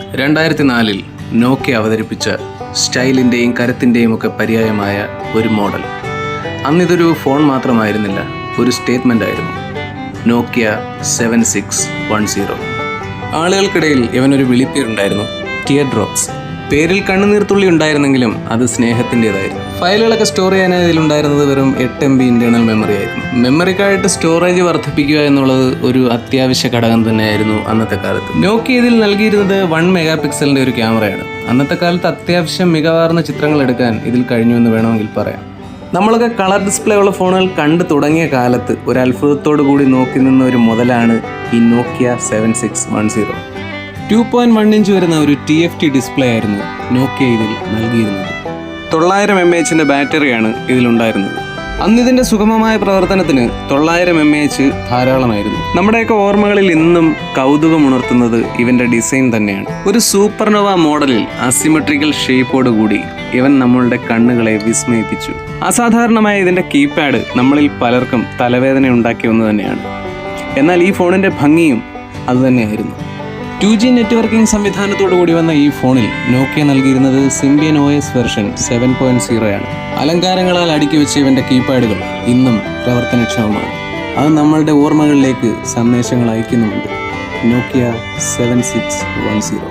രണ്ടായിരത്തി നാലിൽ നോക്കിയ അവതരിപ്പിച്ച സ്റ്റൈലിന്റെയും കരുത്തിന്റെയും ഒക്കെ പര്യായമായ ഒരു മോഡൽ. അന്നിതൊരു ഫോൺ മാത്രമായിരുന്നില്ല ഒരു സ്റ്റേറ്റ്മെന്റ് ആയിരുന്നു. Nokia seven six one zero. ആളുകൾക്കിടയിൽ ഇവനൊരു വിളിപ്പേരുണ്ടായിരുന്നു ടിയർ ഡ്രോപ്സ് പേരിൽ കണ്ണുനീർത്തുള്ളി ഉണ്ടായിരുന്നെങ്കിലും അത് സ്നേഹത്തിന്റെതായിരുന്നു ഫയലുകളൊക്കെ സ്റ്റോർ ചെയ്യാനായി ഇതിലുണ്ടായിരുന്നത് വെറും എട്ട് എം ബി ഇന്റേർണൽ മെമ്മറി ആയിരുന്നു. മെമ്മറിക്കായിട്ട് സ്റ്റോറേജ് വർദ്ധിപ്പിക്കുക എന്നുള്ളത് ഒരു അത്യാവശ്യ ഘടകം തന്നെയായിരുന്നു അന്നത്തെ കാലത്ത്. നോക്കിയ ഇതിൽ നൽകിയിരുന്നത് വൺ മെഗാ പിക്സലിന്റെ ഒരു ക്യാമറയാണ്. അന്നത്തെ കാലത്ത് അത്യാവശ്യം മികവാർന്ന ചിത്രങ്ങൾ എടുക്കാൻ ഇതിൽ കഴിഞ്ഞു എന്ന് വേണമെങ്കിൽ പറയാം. നമ്മളൊക്കെ കളർ ഡിസ്പ്ലേ ഉള്ള ഫോണുകൾ കണ്ടു തുടങ്ങിയ കാലത്ത് ഒരു അത്ഭുതത്തോടു കൂടി നോക്കി നിന്ന ഒരു മുതലാണ് ഈ Nokia seven six one zero two point one inch വരുന്ന ഒരു ടി എഫ് ടി ഡിസ്പ്ലേ ആയിരുന്നു നോക്കിയ ഇതിൽ നൽകിയിരുന്നത്. തൊള്ളായിരം എം എച്ചിന്റെ ബാറ്ററിയാണ് ഇതിലുണ്ടായിരുന്നത്. അന്ന് ഇതിന്റെ സുഗമമായ പ്രവർത്തനത്തിന് തൊള്ളായിരം എം എച്ച് ധാരാളമായിരുന്നു. നമ്മുടെയൊക്കെ ഓർമ്മകളിൽ ഇന്നും കൗതുകമുണർത്തുന്നത് ഇവന്റെ ഡിസൈൻ തന്നെയാണ്. ഒരു സൂപ്പർനോവ മോഡലിൽ അസിമെട്രിക്കൽ ഷേപ്പോട് കൂടി ഇവൻ നമ്മളുടെ കണ്ണുകളെ വിസ്മയിപ്പിച്ചു. അസാധാരണമായ ഇതിന്റെ കീപാഡ് നമ്മളിൽ പലർക്കും തലവേദന ഉണ്ടാക്കിയ ഒന്ന് തന്നെയാണ്. എന്നാൽ ഈ ഫോണിന്റെ ഭംഗിയും അതുതന്നെയായിരുന്നു ടു ജി നെറ്റ്വർക്കിംഗ് സംവിധാനത്തോടു കൂടി വന്ന ഈ ഫോണിൽ നോക്കിയ നൽകിയിരുന്നത് Symbian O S version seven point സീറോയാണ് അലങ്കാരങ്ങളാൽ അടുക്കി വെച്ച ഇവന്റെ കീപാഡുകൾ ഇന്നും പ്രവർത്തനക്ഷമമാണ്. അത് നമ്മളുടെ ഓർമ്മകളിലേക്ക് സന്ദേശങ്ങൾ അയക്കുന്നുമുണ്ട്. Nokia seven six one zero